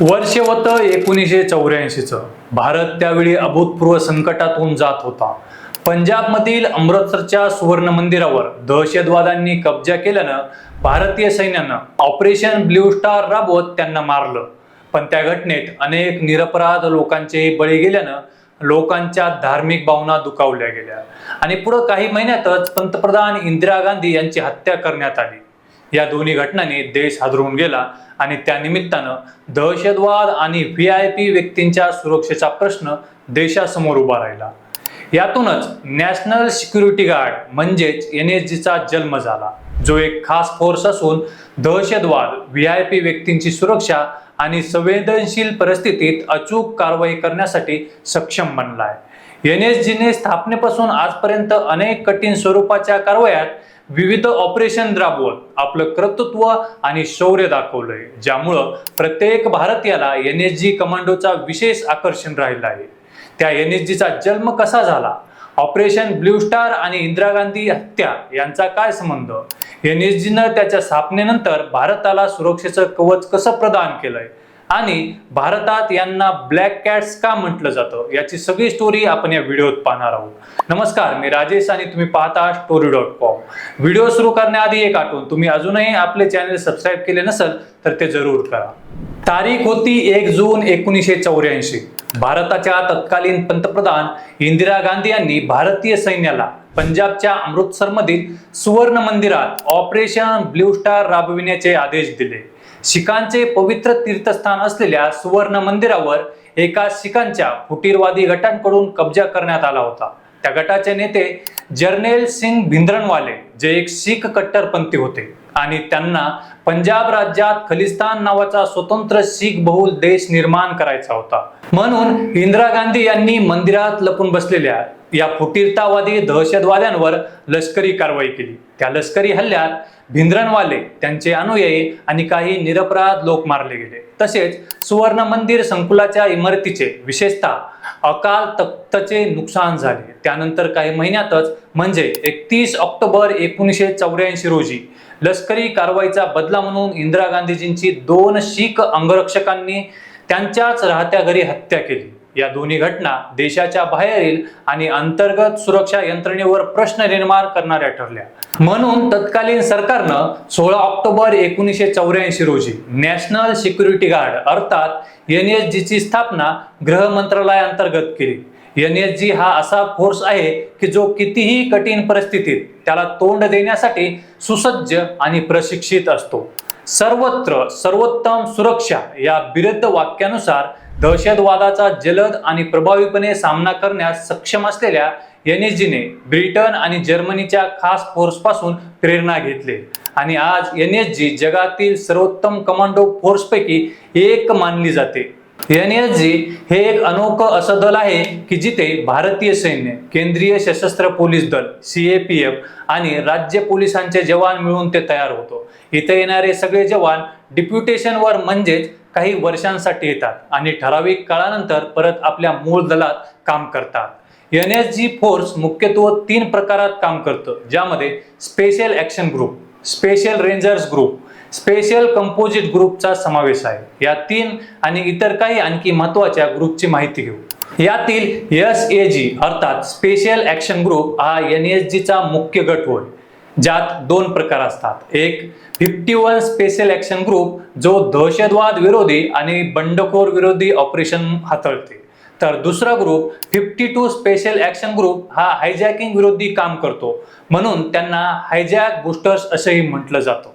वर्ष होतं एकोणीसशे चौऱ्याऐंशीचं. भारत त्यावेळी अभूतपूर्व संकटातून जात होता. पंजाबमधील अमृतसरच्या सुवर्ण मंदिरावर दहशतवाद्यांनी कब्जा केल्यानं भारतीय सैन्यानं ऑपरेशन ब्ल्यू स्टार राबवत त्यांना मारलं. पण त्या घटनेत अनेक निरपराध लोकांचे बळी गेल्यानं लोकांच्या धार्मिक भावना दुखावल्या गेल्या. आणि पुढं काही महिन्यातच पंतप्रधान इंदिरा गांधी यांची हत्या करण्यात आली. या दोन्ही घटनांनी देश हादरून गेला आणि त्यानिमित्तानं दहशतवाद आणि व्ही आय पी व्यक्तींच्या सुरक्षेचा प्रश्न देशासमोर उभा राहिला. यातूनच नॅशनल सिक्युरिटी गार्ड म्हणजेच एन एस जीचा जन्म झाला जो एक खास फोर्स असून दहशतवाद व्ही आय पी व्यक्तींची सुरक्षा आणि संवेदनशील परिस्थितीत अचूक कारवाई करण्यासाठी सक्षम बनला आहे एन एस जीने स्थापनेपासून आजपर्यंत अनेक कठीण स्वरूपाच्या कारवायात विविध ऑपरेशन राबवत आपलं कर्तृत्व आणि शौर्य दाखवलंय ज्यामुळं प्रत्येक भारतीयाला एन एस जी कमांडोचा विशेष आकर्षण राहिलं आहे. त्या एन एस जीचा जन्म कसा झाला? ऑपरेशन ब्ल्यू स्टार आणि इंदिरा गांधी हत्या यांचा काय संबंध? एन एस जीनं त्याच्या स्थापनेनंतर भारताला सुरक्षेचं कवच कसं प्रदान केलंय? आणि भारतात यांना ब्लॅक कॅट्स का म्हटलं जातं? याची सगळी स्टोरी आपण या व्हिडिओत पाहणार आहोत. नमस्कार मी राजेश आणि तुम्ही पाहता स्टोरी डॉट कॉम व्हिडिओ सुरू करण्याआधी एक आठवण. तुम्ही अजूनही आपले चॅनल सबस्क्राईब केले नसेल तर ते जरूर करा. तारीख होती एक जून एकोणीसशे चौऱ्याऐंशी. भारताच्या तत्कालीन पंतप्रधान इंदिरा गांधी यांनी भारतीय सैन्याला पंजाबच्या अमृतसरमधील सुवर्ण मंदिरात ऑपरेशन ब्ल्यू स्टार राबविण्याचे आदेश दिले. शिखांचे पवित्र तीर्थस्थान असलेल्या सुवर्ण मंदिरावर एका शिखांच्या फुटीरवादी गटांकडून कब्जा करण्यात आला होता. त्या गटाचे नेते जर्नेल सिंग भिंद्रनवाले जे एक शीख कट्टरपंथी होते. आणि त्यांना पंजाब राज्यात खलिस्तान नावाचा स्वतंत्र शीख बहुल देश निर्माण करायचा होता. म्हणून इंदिरा गांधी यांनी मंदिरात लपून बसलेल्या या फुटीरतावादी दहशतवाद्यांवर लष्करी कारवाई केली. त्या लष्करी हल्ल्यात भिंद्रनवाले त्यांचे अनुयायी आणि काही निरपराध लोक मारले गेले. तसेच सुवर्ण मंदिर संकुलाच्या इमारतीचे विशेषतः अकाल तख्तचे नुकसान झाले. त्यानंतर काही महिन्यातच म्हणजे एकतीस ऑक्टोबर एकोणीसशे चौऱ्याऐंशी रोजी लष्करी कारवाईचा बदला म्हणून इंदिरा गांधीजींची दोन शीख अंगरक्षकांनी त्यांच्याच राहत्या घरी हत्या केली. या दोन्ही घटना देशाच्या बाहेरील आणि अंतर्गत सुरक्षा यंत्रणेवर प्रश्न निर्माण करणाऱ्या ठरल्या. म्हणून तत्कालीन सरकारनं सोळा ऑक्टोबर एकोणीसशे चौऱ्याऐंशी रोजी नॅशनल सिक्युरिटी गार्ड अर्थात एन एस जीची स्थापना गृह मंत्रालयाअंतर्गत केली. एन एस जी हा असा फोर्स आहे की जो कितीही कठीण परिस्थितीत त्याला तोंड देण्यासाठी सुसज्ज आणि प्रशिक्षित असतो. सर्वत्र सर्वोत्तम सुरक्षा या बिरुद्ध वाक्यानुसार दहशतवादाचा जलद आणि प्रभावीपणे सामना करण्यास सक्षम असलेल्या एन एस जीने ब्रिटन आणि जर्मनीच्या खास फोर्सपासून प्रेरणा घेतली. आणि आज एन एस जी जगातील सर्वोत्तम कमांडो फोर्सपैकी एक मानली जाते. एन एस जी हे एक अनोखं असं दल आहे की जिथे भारतीय सैन्य केंद्रीय सशस्त्र पोलीस दल सी ए पी एफ आणि राज्य पोलिसांचे जवान मिळून ते तयार होतो. इथे येणारे सगळे जवान डिप्युटेशनवर म्हणजेच काही वर्षांसाठी येतात आणि ठराविक काळानंतर परत आपल्या मूळ दलात काम करतात. एन एस जी फोर्स मुख्यत्वे तीन प्रकारात काम करतं ज्यामध्ये special action group special rangers group special composite ग्रुपचा समावेश आहे. या तीन आणि इतर काही आणखी महत्त्वाच्या ग्रुपची माहिती घेऊ. यातील एस ए जी अर्थात स्पेशल ॲक्शन ग्रुप हा एन एस जीचा मुख्य गट होय ज्यात दोन प्रकार असतात. एक fifty one special action group जो दहशतवाद विरोधी आणि बंडखोर विरोधी ऑपरेशन हाताळते. तर दुसरा group fifty two special action group हा हायजॅकिंग विरोधी काम करतो. म्हणून त्यांना हायजॅक बुस्टर्स असंही म्हटलं जातं.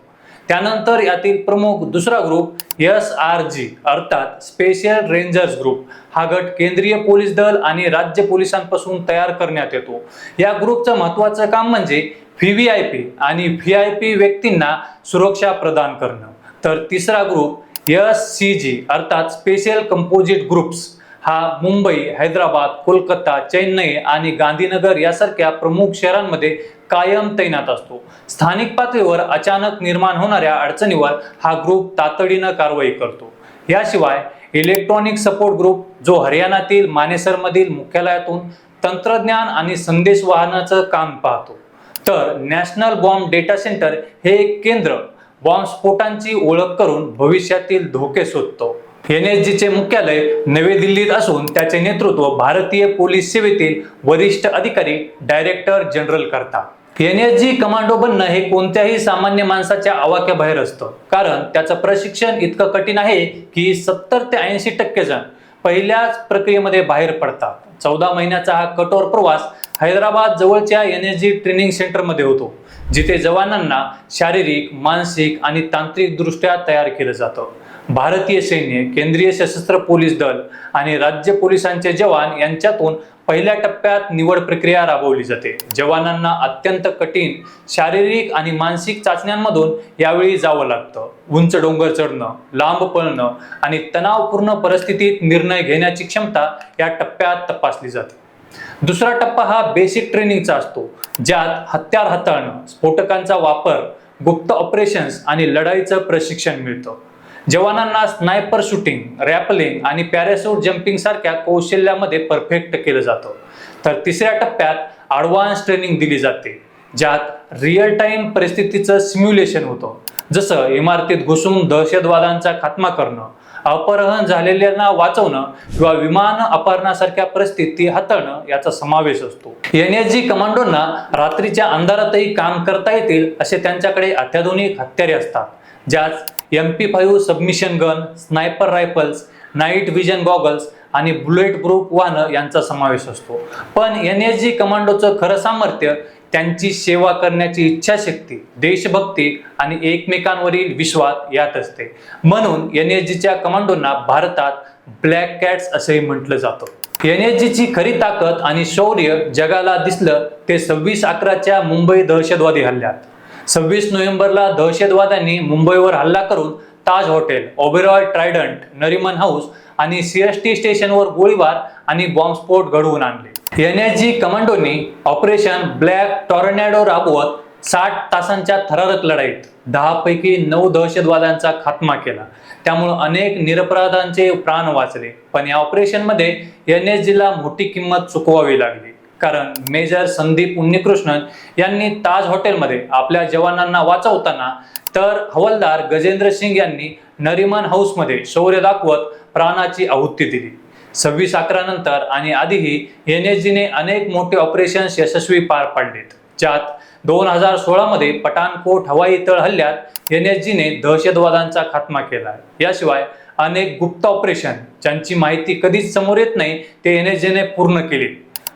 त्यानंतर यातील प्रमुख दुसरा ग्रुप एस आर जी अर्थात स्पेशल रेंजर्स ग्रुप हा गट केंद्रीय पोलीस दल आणि राज्य पोलिसांपासून तयार करण्यात येतो. या ग्रुपचं महत्वाचं काम म्हणजे व्ही व्ही आय पी आणि व्ही आय पी व्यक्तींना सुरक्षा प्रदान करणं. तर तिसरा ग्रुप एस सी जी अर्थात स्पेशल कंपोजिट ग्रुप्स हा मुंबई हैदराबाद कोलकाता चेन्नई आणि गांधीनगर यासारख्या प्रमुख शहरांमध्ये कायम तैनात असतो. स्थानिक पातळीवर अचानक निर्माण होणाऱ्या अडचणीवर हा ग्रुप तातडीनं कारवाई करतो. याशिवाय इलेक्ट्रॉनिक सपोर्ट ग्रुप जो हरियाणातील मानेसरमधील मुख्यालयातून तंत्रज्ञान आणि संदेश वाहनाचं काम पाहतो. तर नॅशनल बॉम्ब डेटा सेंटर हे एक केंद्र बॉम्बस्फोटांची ओळख करून भविष्यातील धोके शोधतो. एन एस जीचे मुख्यालय नवी दिल्लीत असून त्याचे नेतृत्व भारतीय पोलीस सेवेतील वरिष्ठ अधिकारी डायरेक्टर जनरल करतात. एन एस जी कमांडो बनणं हे कोणत्याही सामान्य माणसाच्या आवाक्याबाहेर असतं. कारण त्याचं प्रशिक्षण इतकं कठीण आहे की सत्तर ते ऐंशी टक्के जण पहिल्याच प्रक्रियेमध्ये बाहेर पडतात. चौदा महिन्याचा हा कठोर प्रवास हैदराबाद जवळच्या एन एस जी ट्रेनिंग सेंटरमध्ये होतो जिथे जवानांना शारीरिक मानसिक आणि तांत्रिकदृष्ट्या तयार केलं जातं. भारतीय सैन्य केंद्रीय सशस्त्र पोलीस दल आणि राज्य पोलिसांचे जवान यांच्यातून पहिल्या टप्प्यात निवड प्रक्रिया राबवली जाते. जवानांना अत्यंत कठीण शारीरिक आणि मानसिक चाचण्यांमधून यावेळी जावं लागतं. उंच डोंगर चढणं लांब पळणं आणि तणावपूर्ण परिस्थितीत निर्णय घेण्याची क्षमता या टप्प्यात तपासली जाते. दुसरा टप्पा हा बेसिक ट्रेनिंगचा असतो ज्यात हत्यार हाताळणं स्फोटकांचा वापर गुप्त ऑपरेशन्स आणि लढाईचं प्रशिक्षण मिळतं. जवानांना स्नायपर शूटिंग रॅपलिंग आणि पॅराशूट जम्पिंग सारख्या कौशल्यामध्ये परफेक्ट केलं जातं. तर तिसऱ्या टप्प्यात ॲडव्हान्स ट्रेनिंग दिली जाते ज्यात रिअल टाइम परिस्थितीचं सिम्युलेशन होतं. जसं इमारतीत घुसून दहशतवादांचा खात्मा करणं अपहरण झालेल्यांना वाचवणं किंवा विमान अपहरणासारख्या परिस्थिती हाताळणं याचा समावेश असतो. एन एस जी कमांडोंना रात्रीच्या अंधारातही काम करता येतील असे त्यांच्याकडे अत्याधुनिक हत्यारे असतात ज्यात M P five submachine gun sniper rifles night vision goggles आणि बुलेट प्रूफ वाहनं यांचा समावेश असतो. पण एन एस जी कमांडोचं खरं सामर्थ्य त्यांची सेवा करण्याची इच्छाशक्ती देशभक्ती आणि एकमेकांवरील विश्वास यात असते. म्हणून एन एस जीच्या कमांडोंना भारतात ब्लॅक कॅट्स असेही म्हटलं जातं. एन एस जीची खरी ताकद आणि शौर्य जगाला दिसलं ते सव्वीस अकराच्या मुंबई दहशतवादी हल्ल्यात. सव्वीस नोव्हेंबरला दहशतवाद्यांनी मुंबईवर हल्ला करून Taj hotel Oberoi Trident Nariman house आणि सीएसटी स्टेशनवर गोळीबार आणि बॉम्बस्फोट घडवून आणले. एन एस जी कमांडोनी ऑपरेशन ब्लॅक टॉर्नॅडो राबवत साठ तासांच्या थरारक लढाईत दहा पैकी नऊ दहशतवाद्यांचा खात्मा केला. त्यामुळे अनेक निरपराधांचे प्राण वाचले. पण या ऑपरेशनमध्ये एन एस जीला मोठी किंमत चुकवावी लागली. कारण मेजर संदीप उन्नीकृष्णन यांनी ताज हॉटेलमध्ये आपल्या जवानांना वाचवताना तर हवलदार गजेंद्र सिंग यांनी नरिमन हाऊसमध्ये शौर्य दाखवत प्राणाची आहुती दिली. सव्वीस अकरा नंतर आणि आधीही एन एस जीने अनेक मोठे ऑपरेशन्स यशस्वी पार पाडलेत. ज्यात दोन हजार सोळामध्ये पठाणकोट हवाई तळ हल्ल्यात एन एस जीने दहशतवादांचा खात्मा केला. याशिवाय अनेक गुप्त ऑपरेशन ज्यांची माहिती कधीच समोर येत नाही ते एन एस जीने पूर्ण केली.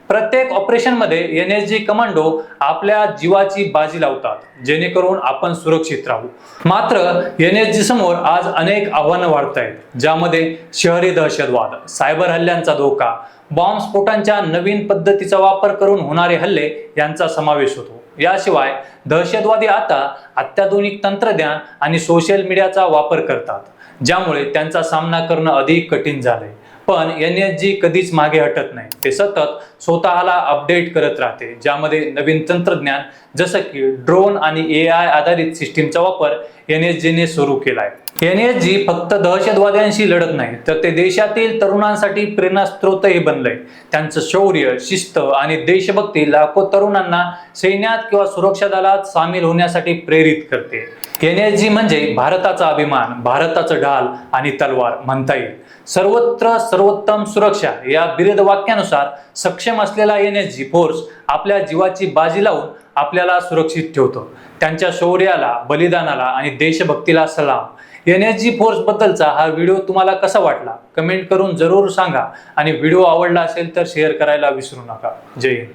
प्रत्येक ऑपरेशनमध्ये एन एस जी कमांडो आपल्या जीवाची बाजी लावतात जेणेकरून आपण सुरक्षित राहू. मात्र एन एस जी समोर आज अनेक आव्हानं वाढत आहेत ज्यामध्ये शहरी दहशतवाद सायबर हल्ल्यांचा धोका बॉम्ब स्फोटांच्या नवीन पद्धतीचा वापर करून होणारे हल्ले यांचा समावेश होतो. याशिवाय दहशतवादी आता अत्याधुनिक तंत्रज्ञान आणि सोशल मीडियाचा वापर करतात ज्यामुळे त्यांचा सामना करणं अधिक कठीण झालंय. पण एन एस जी कधीच मागे हटत नाही. ते सतत स्वतःला अपडेट करत राहते ज्यामध्ये नवीन तंत्रज्ञान जसं की ड्रोन आणि ए आय आधारित सिस्टीमचा वापर एन एस जीने सुरू केलाय. एन एस जी फक्त दहशतवाद्यांशी लढत नाही तर ते देशातील तरुणांसाठी प्रेरणास्त्रोतही बनलंय. त्यांचं शौर्य शिस्त आणि देशभक्ती लाखो तरुणांना सैन्यात किंवा सुरक्षा दलात सामील होण्यासाठी प्रेरित करते. एन एस जी म्हणजे भारताचा अभिमान भारताचं ढाल आणि तलवार म्हणता येईल. सर्वत्र सर्वोत्तम सुरक्षा या बिरद वाक्यानुसार सक्षम असलेला एन एस जी फोर्स आपल्या जीवाची बाजी लावून आपल्याला सुरक्षित ठेवतो. त्यांच्या शौर्याला बलिदानाला आणि देशभक्तीला सलाम. एन एस जी फोर्स बद्दलचा हा व्हिडिओ तुम्हाला कसा वाटला? कमेंट करून जरूर सांगा आणि व्हिडिओ आवडला असेल तर शेअर करायला विसरू नका. जय हिंद.